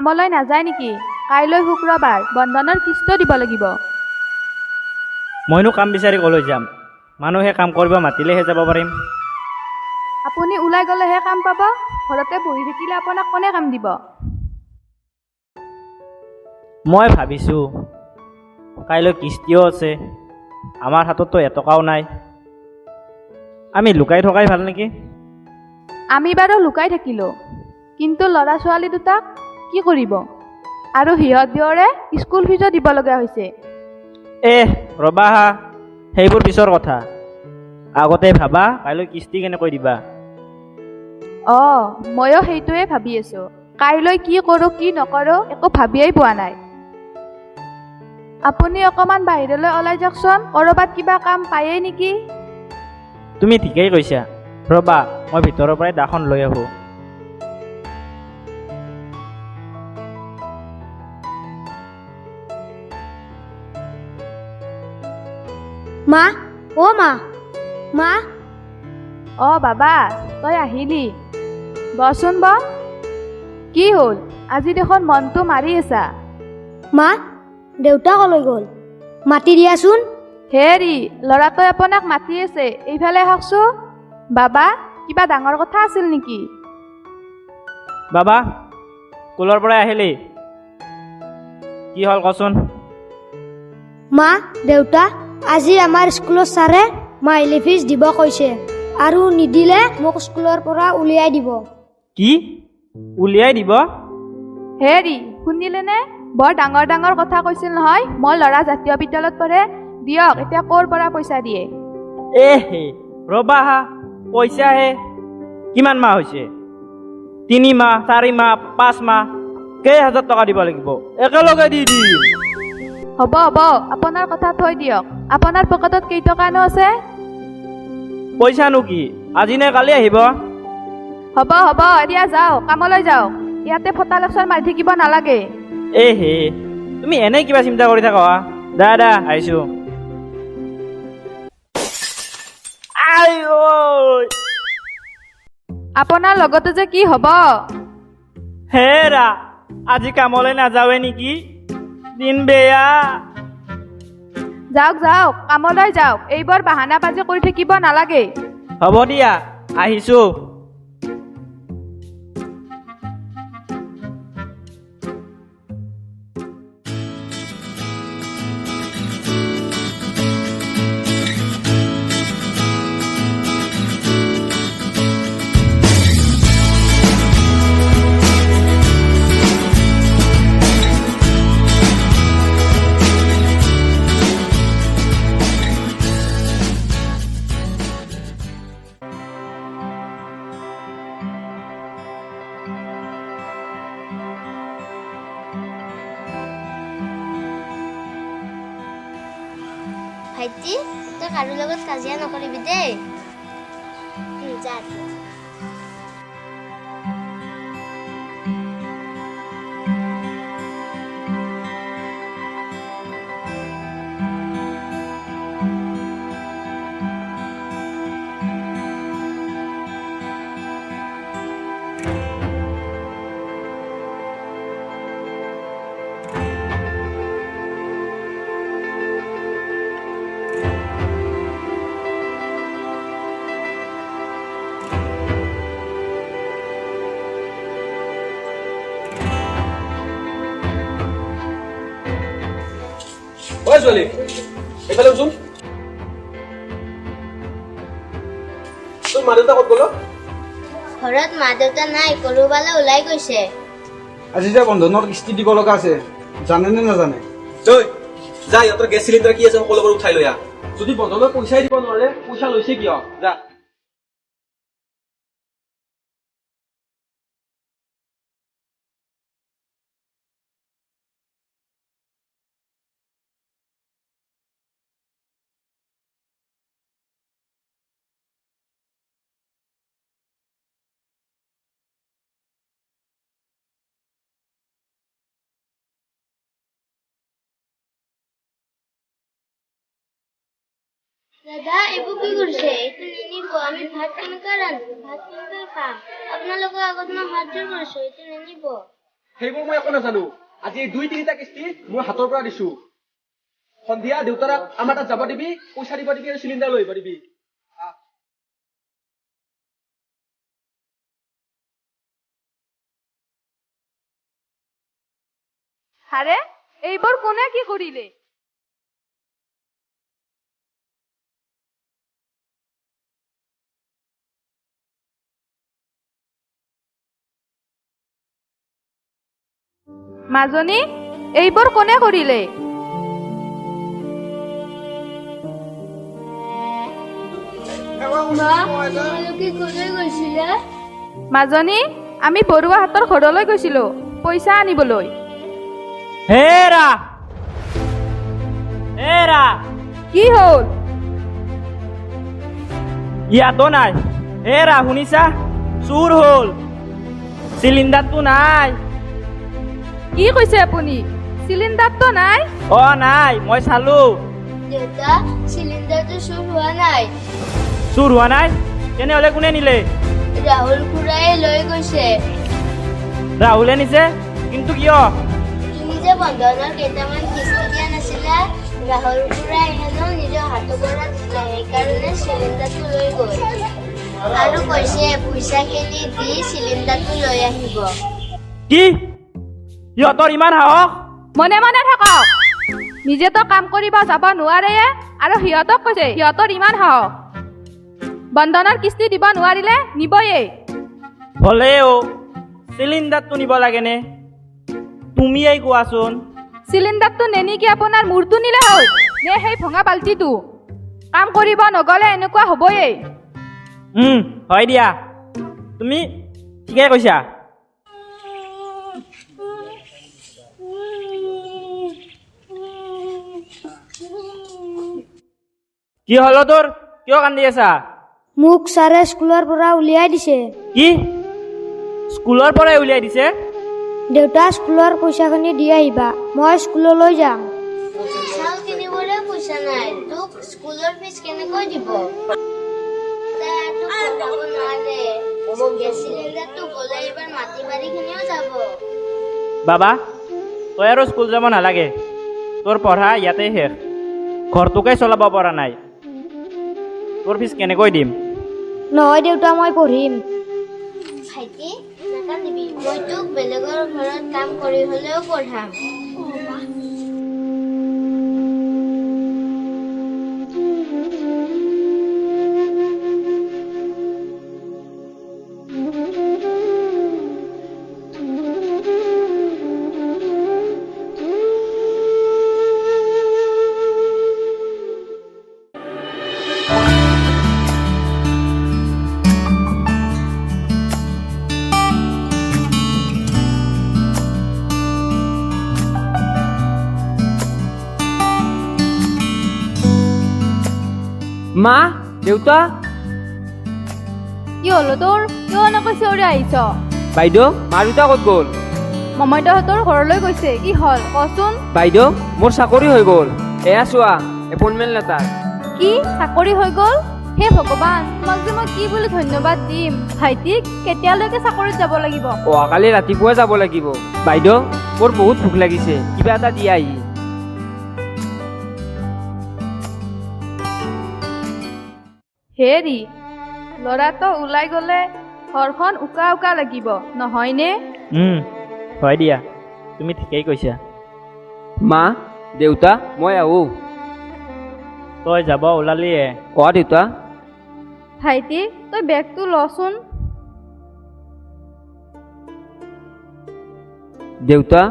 কামলৈ নাযায় নেকি? কাইলৈ শুক্ৰবাৰ বন্ধনৰ কিস্ত দিব লাগিব। মইনো কাম বিচাৰি ক'লৈ যাম? মানুহে কাম কৰিব মাতিলেহে যাব পাৰিম। আপুনি ওলাই গ'লেহে কাম পাব। ঘৰতে বহি থাকিলে আপোনাক কোনে কাম দিব? মই ভাবিছোঁ কাইলৈ কিস্তিও আছে। আমাৰ হাতততো এটকাও নাই। আমি লুকাই থকাই ভাল নেকি? আমি বাৰু লুকাই থাকিলোঁ। কিন্তু ল'ৰা ছোৱালী দুটাক কি কৰিব? আৰু সিহঁত দুয়োৰে স্কুল ফিজো দিব লগা হৈছে। এহ ৰবা হা সেইবোৰ পিছৰ কথা। আগতে ভাবা কাইলৈ কিস্তি কেনেকৈ দিবা? অঁ ময়ো সেইটোৱে ভাবি আছোঁ। কাইলৈ কি কৰোঁ কি নকৰোঁ একো ভাবিয়েই পোৱা নাই। আপুনি অকণমান বাহিৰলৈ ওলাই যাওকচোন ক'ৰবাত কিবা কাম পায়েই নেকি? তুমি ঠিকেই কৈছা। ৰবা মই ভিতৰৰ পৰাই দাখন লৈ আহোঁ। মা অ মা। মা। অঁ বাবা তই আহিলি। বচোন ব। কি হ'ল? আজি দেখোন মনটো মাৰি আছা। মা দেউতা কলৈ গ'ল? মাতি দিয়াচোন। হেৰি ল'ৰাটোৱে আপোনাক মাতি আছে এইফালে আহকচোন। বাবা কিবা ডাঙৰ কথা আছিল নেকি? বাবা স্কুলৰ পৰাই আহিলি। কি হ'ল কচোন? মা দেউতা আজি আমাৰ স্কুলৰ ছাৰে মাহিলী ফিজ দিব কৈছে আৰু নিদিলে মোক স্কুলৰ পৰা উলিয়াই দিব। কি? উলিয়াই দিব? হেৰি শুনিলেনে? বৰ ডাঙৰ ডাঙৰ কথা কৈছিল নহয় মোৰ ল'ৰা জাতীয় বিদ্যালয়ত পঢ়ে দিয়ক এতিয়া ক'ৰ পৰা পইচা দিয়ে? এহে ৰবা হা পইচাহে কিমান মাহ হৈছে? তিনি মাহ চাৰি মাহ পাঁচ মাহ কেই হাজাৰ টকা দিব লাগিব? একেলগে দি দিম। হ'ব হ'ব আপোনাৰ কথা থৈ দিয়ক। আপোনাৰ পকেটত কেইটকানো আছে? পইচানো কি? আজি নে কালি আহিব? হ'ব হ'ব এতিয়া যাওক কামলৈ যাওক ইয়াতে ফটা লেকচাৰ মাৰি থাকিব নালাগে। এ হে তুমি এনেই কিবা চিন্তা কৰি থাকা? দা দা আহিছো। আপোনাৰ লগতে যে কি হ'ব? হেৰা আজি কামলৈ নাযাওৱে নেকি? দিন বেয়া। যাওক যাওক কামলৈ যাওক। এইবোৰ বাহানা বাজি কৰি থাকিব নালাগে। হ'ব দিয়া আহিছো। কাজিয়া নকৰিবি দেই উম, যা এতিয়া। ঐ ছোৱালী তোর মা দেউতা ক'ত গ'ল? ঘৰত মা দেউতা নাই কৰবালৈ ওলাই গৈছে। আজি যে বন্ধনৰ কিস্তি দিব লগা আছে জানে নে নাজানে? তই যা ইহঁতৰ গেছ চিলিণ্ডাৰ কি আছে সকলোবোৰ উঠাই লৈ আহ। যদি বন্ধনৰ পইচাই দিব নোৱাৰে পইচা লৈছে কিয়? যা। দাদা এইবোৰ কি কৰিছে এইটো নিনিব আমি ভাত কেনেকৈ ৰান্ধো ভাত কেনেকৈ খাম। আপোনালোকৰ আগত মই হাত জোৰ কৰিছো এইটো নিনিব সেইবোৰ মই একো নাজানো। আজি এই দুই তিনিটা কিস্তি মোৰ হাতৰ পৰা দিছো। সন্ধিয়া আমাৰ তাত যাব দিবি পইচা দিব দিবি আৰু চিলিণ্ডাৰ লৈ আহিব দিবি। এইবোৰ কোনে কি কৰিলে? মাজনী এইবোৰ কোনে কৰিলে? মাজনী আমি বৰুৱাহাটৰ ঘৰলৈ গৈছিলো পইচা আনিবলৈ। হেৰা! হেৰা! কি হ'ল? ইয়াতো নাই। হেৰা শুনিছা? চুৰ হ'ল। চিলিণ্ডাৰটো নাই। কি কৈছে আপুনি? চিলিণ্ডাৰটো নাই? অ নাই মই চালো। দেউতা চিলিণ্ডাৰটো চুৰ হোৱা নাই। চুৰ হোৱা নাই? তেনেহ'লে কোনে নিলে? ৰাহুল খুৰাই লৈ গৈছে। ৰাহুলে নিছে? কিন্তু কিয়? তুমি যে বন্ধনৰ কেইটামান কিস্তি দিয়া নাছিলা। ৰাহুল খুৰাই হেনো নিজৰ হাতৰ পৰা দিলে সেইকাৰণে চিলিণ্ডাৰটো লৈ গ'ল। আৰু কৈছে পইচাখিনি দি চিলিণ্ডাৰটো লৈ আহিব। কি? সিহঁতৰ ইমান সাহস? মনে মনে থাকক। নিজেতো কাম কৰিব যাব নোৱাৰে আৰু সিহঁতক কৈছে সিহঁতৰ ইমান সাহস। বন্ধনৰ কিস্তি দিব নোৱাৰিলে নিবয়ে। হ'লেও চিলিণ্ডাৰটো নিব লাগেনে? তুমিয়েই কোৱাচোন। চিলিণ্ডাৰটো নেনিকি আপোনাৰ মূৰটো নিলে হ'ল নে সেই ভঙা বাল্টিটো কাম কৰিব নগ'লে এনেকুৱা হ'বয়ে। হয় দিয়া। তুমি ঠিকে কৈছা। কি হ'ল তোৰ কিয় কান্দি আছা? মোক ছাৰে স্কুলৰ পৰা উলিয়াই দিছে। কি? স্কুলৰ পৰাই উলিয়াই দিছে? দেউতা স্কুলৰ পইচাখিনি দি আহিবা মই স্কুললৈ যাম। চাউল কিনিবলৈ পইচা নাই তোক স্কুলৰ ফিজ কেনেকৈ দিব? বাবা তই আৰু স্কুল যাব নালাগে। তোৰ পঢ়া ইয়াতে শেষ। ঘৰটোকে চলাব পৰা নাই। তোৰ ফিজ কেনেকৈ দিম? নহয় দেউতা মই পঢ়িম। ভাইটি নাকান্দিবি। মই তোক বেলেগৰ ঘৰত কাম কৰি হ'লেও পঢ়াম। মা দেউতা। কি হ'ল তোৰ? কিয় এনেকৈ চিঞৰি আহিছ? বাইদেউ মা দেউতা ক'ত গ'ল? মমতাহঁতৰ ঘৰলৈ গৈছে কি হ'ল? কচোন। বাইদেউ মোৰ চাকৰি হৈ গ'ল। এয়া চোৱা এপইণ্টমেণ্ট লেটাৰ কি? চাকৰি হৈ গ'ল? হে ভগৱান তোমাক যে মই কি বুলি ধন্যবাদ দিম? ভাইটিক কেতিয়ালৈকে চাকৰিত যাব লাগিব? অহাকালি ৰাতিপুৱাই যাব লাগিব। বাইদেউ মোৰ বহুত ভোক লাগিছে। কিবা এটা দিয়া আহি। হেৰি ল'ৰাটো ওলাই গ'লে ঘৰখন উকা উকা লাগিব নহয়নে? হয় দিয়া তুমি ঠিকেই কৈছা। মা দেউতা মই আহোঁ। তই যাব ওলালিয়ে। অ দেউতা। ভাইটি তই বেগটো লচোন। দেউতা।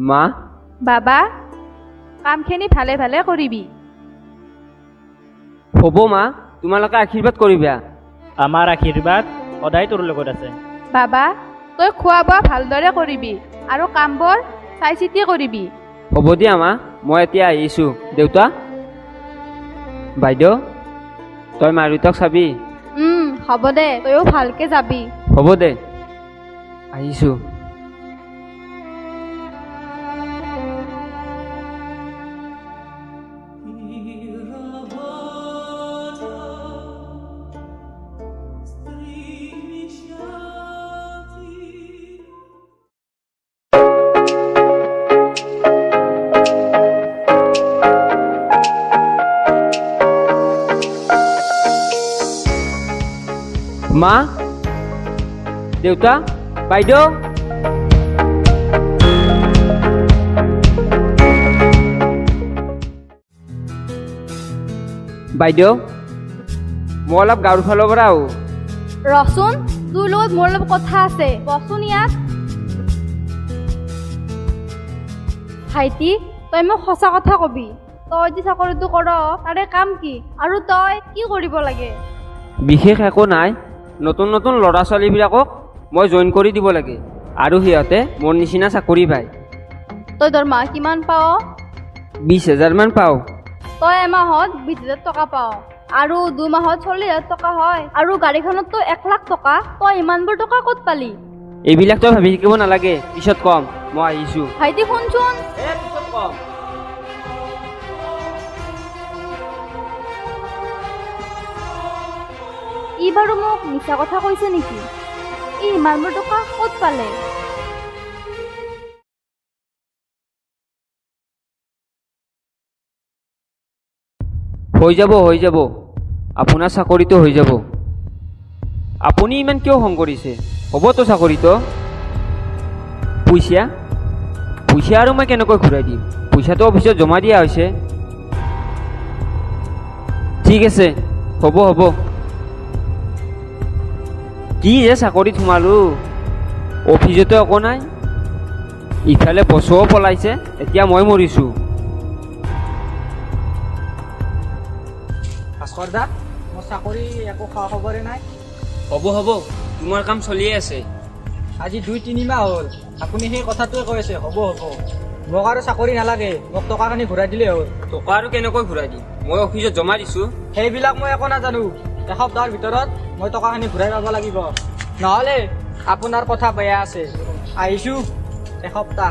মা। বাবা কামখিনি ভালে ভালে কৰিবি। হ'ব মা তোমালোকে আশীৰ্বাদ কৰিবা। আমাৰ আশীৰ্বাদ সদায় তোৰ লগত আছে। বাবা তই খোৱা বোৱা ভালদৰে কৰিবি আৰু কামবোৰ চাই চিতি কৰিবি। হ'ব দিয়া মা মই এতিয়া আহিছোঁ। দেউতা? বাইদেউ? তই মা দেউতাক চাবি হ'ব দে তয়ো ভালকে যাবি। হ'ব দে। আহিছোঁ। দেউতা বাইদেউ। বাইদেউ মই অলপ গাঁৱৰ ফালৰ পৰা আহোঁ ৰচোন তোৰ লগত মোৰ লগত কথা আছে। বচোন ইয়াত ভাইটি তই মোক সঁচা কথা কবি। তই যি চাকৰিটো কৰ তাৰে কাম কি? আৰু তই কি কৰিব লাগে? বিশেষ একো নাই। নতুন নতুন ল'ৰা ছোৱালীবিলাকক মই জইন কৰি দিব লাগে। আৰু সিহঁতে মোৰ নিচিনা চাকৰি পায়। তই দৰমহা কিমান পাৱ? বিছ হেজাৰমান পাওঁ। তই এমাহত বিছ হাজাৰ টকা পাৱ। আৰু দুমাহত চল্লিছ হাজাৰ টকা হয়। আৰু গাড়ীখনততো এক লাখ টকা। তই ইমানবোৰ টকা ক'ত পালি? এইবিলাক তই ভাবি থাকিব নালাগে। পিছত কম। মই আহিছোঁ। ভাইটি শুনচোন। ই বাৰু মোক মিছা কথা কৈছে নেকি? ই ইমানবোৰ টকা ক'ত পালে? হৈ যাব হৈ যাব। আপোনাৰ চাকৰিটো হৈ যাব। আপুনি ইমান কিয় খং কৰিছে? হ'বতো চাকৰিটো। পইচা? পইচা আৰু মই কেনেকৈ ঘূৰাই দিম? পইচাটো অফিচত জমা দিয়া হৈছে। ঠিক আছে। হ'ব হ'ব। কি যে চাকৰিত সোমালোঁ অফিচতো একো নাই। ইফালে বছৰো পলাইছে এতিয়া মই মৰিছোঁ। ভাস্কৰ দা মোৰ চাকৰি একো খা খবৰে নাই। হ'ব হ'ব তোমাৰ কাম চলিয়ে আছে। আজি দুই তিনিমাহ হ'ল আপুনি সেই কথাটোৱে কৈ আছে হ'ব হ'ব। মোক আৰু চাকৰি নালাগে মোক টকাখিনি ঘূৰাই দিলেই হ'ল। টকা আৰু কেনেকৈ ঘূৰাই দিম? মই অফিচত জমা দিছোঁ। সেইবিলাক মই একো নাজানো। এসপ্তাহৰ ভিতৰত মই টকাখিনি ঘূৰাই পাব লাগিব। নহ'লে আপোনাৰ কথা বেয়া আছে। আহিছোঁ। এসপ্তাহ।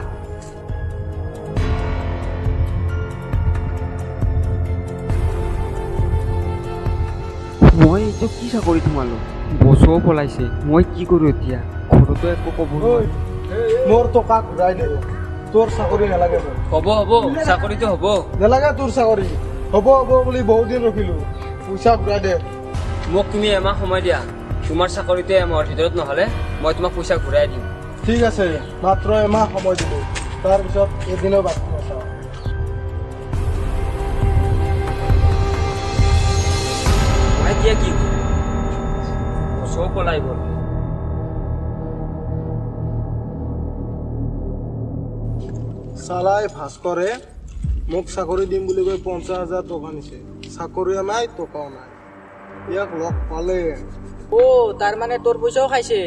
মই এইটো কি চাকৰিত সোমালোঁ বছৰো পলাইছে। মই কি কৰোঁ এতিয়া? ঘৰতো একো ক'ব মোৰ টকা ঘূৰাই দে। তোৰ চাকৰি নালাগে হ'ব হ'ব। চাকৰিটো হ'ব। নালাগে তোৰ চাকৰি। হ'ব হ'ব বুলি বহুত দিন ৰখিলো। পইচা ঘূৰাই দে। মোক তুমি এমাহ সময় দিয়া তোমাৰ চাকৰিটো এমাহৰ ভিতৰত নহ'লে মই তোমাক পইচা ঘূৰাই দিম। ঠিক আছে মাত্ৰ এমাহ সময় দিলো। তাৰপিছত এদিনো বাকী নাচাওঁ। মই এতিয়া কি পলাই গ'ল। চালাই ভাস্কৰে মোক চাকৰি দিম বুলি কৈ পঞ্চাছ হাজাৰ টকা নিছে। চাকৰিও নাই টকাও নাই। ইয়াক লগ পালে। অ' তাৰমানে তোৰ পইচাও খাইছে।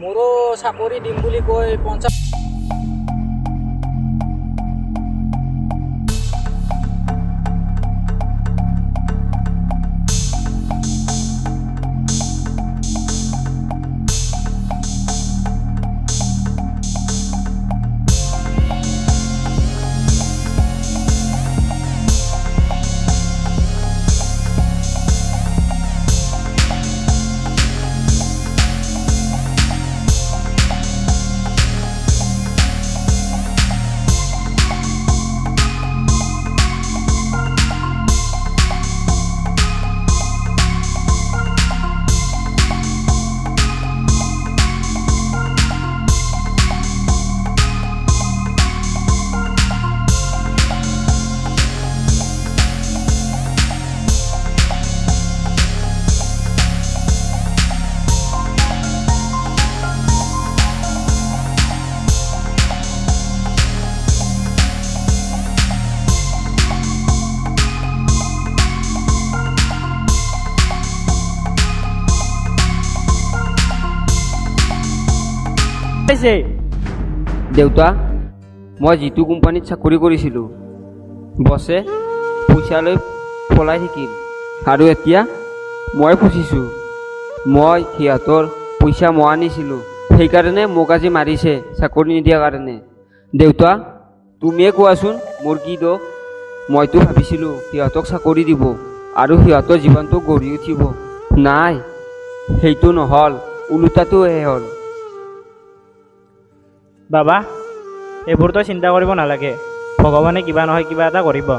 মোৰো চাকৰি দিম বুলি কৈ পঞ্চাছ পাইছে দেউতা, মই যিটো কোম্পানীত চাকৰি কৰিছিলোঁ, বছে পইচা লৈ পলাই থাকিল আৰু এতিয়া মই ফচিছোঁ। মই সিহঁতৰ পইচা মই আনিছিলোঁ, সেইকাৰণে মোক আজি মাৰিছে চাকৰি নিদিয়াৰ কাৰণে। দেউতা, তুমিয়ে কোৱাচোন মোৰ কি দোষ? মইতো ভাবিছিলোঁ সিহঁতক চাকৰি দিব আৰু সিহঁতৰ জীৱনটো গঢ়ি উঠিব। নাই, সেইটো নহ'ল, ওলোটাটোহে হ'ল। বাবা এইবোৰতো চিন্তা কৰিব নালাগে। ভগৱানে কিবা নহয় কিবা এটা কৰিব।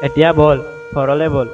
এতিয়া বল, ঘৰলৈ বল।